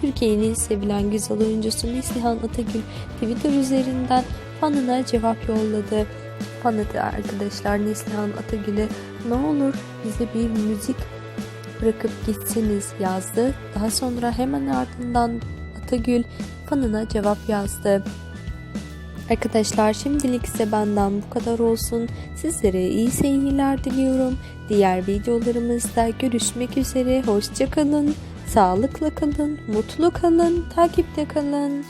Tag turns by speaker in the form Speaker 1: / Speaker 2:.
Speaker 1: Türkiye'nin sevilen güzel oyuncusu Neslihan Atagül Twitter üzerinden fanına cevap yolladı. Fanı da arkadaşlar Neslihan Atagül'e ne olur bize bir müzik bırakıp gitseniz yazdı. Daha sonra hemen ardından Atagül fanına cevap yazdı. Arkadaşlar şimdilik ise benden bu kadar olsun. Sizlere iyi seyirler diliyorum. Diğer videolarımızda görüşmek üzere. Hoşçakalın. Sağlıkla kalın. Mutlu kalın. Takipte kalın.